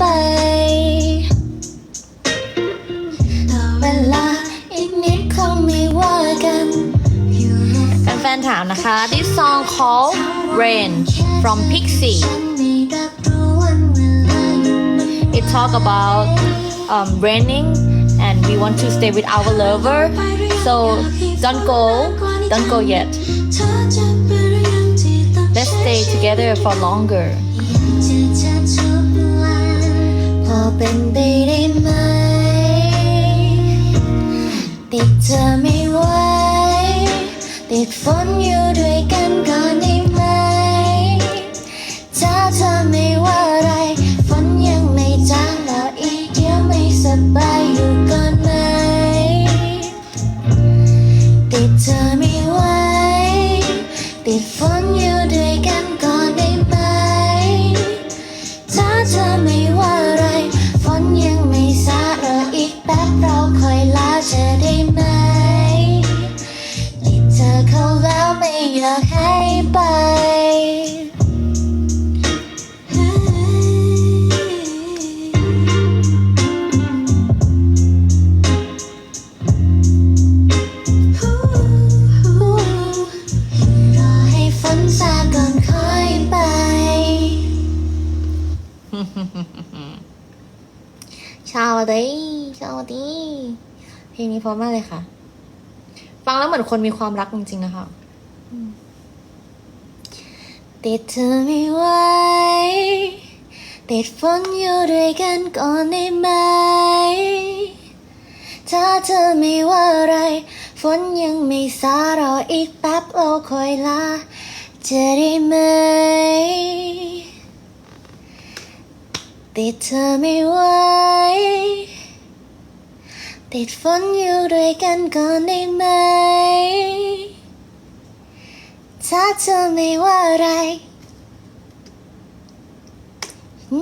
ไป this song called Rain from Pixie. It talk about um, raining and we want to stay with our lover. So don't go don't go yet. Let's stay together for longer. เป็นไปได้ไหมติดเธอไม่ไหวติดฝนอยู่ด้วยกันก่อนได้ไหมถ้าเธอไม่ว่าอะไรฝนยังไม่จางรออีกเดียวไม่สบายอยู่ก่อนไหมติดเธอไม่ไหวติดฝนอยู่ด้วยกัน เราคอยลาเธอได้ไหมติดเธอเขาแล้วไม่อยากให้ไปรอให้ฝนซาก่อนค่อยไป ชาวดีชาวดีเพลงนี้เพราะมากเลยค่ะ ฟังแล้วเหมือนคนมีความรักจริงๆนะคะติดเธอไม่ไหวติดฝนอยู่ด้วยกันก่อนได้ไหม ถ้าเธอไม่ว่าอะไร ฝนยังไม่สารออีกแป๊บเราคอยลาจะได้ไหม ติดเธอไม่ไหวติดฝนอยู่ด้วยกันก่อนได้ไหม ถ้าเธอไม่ว่าอะไรอื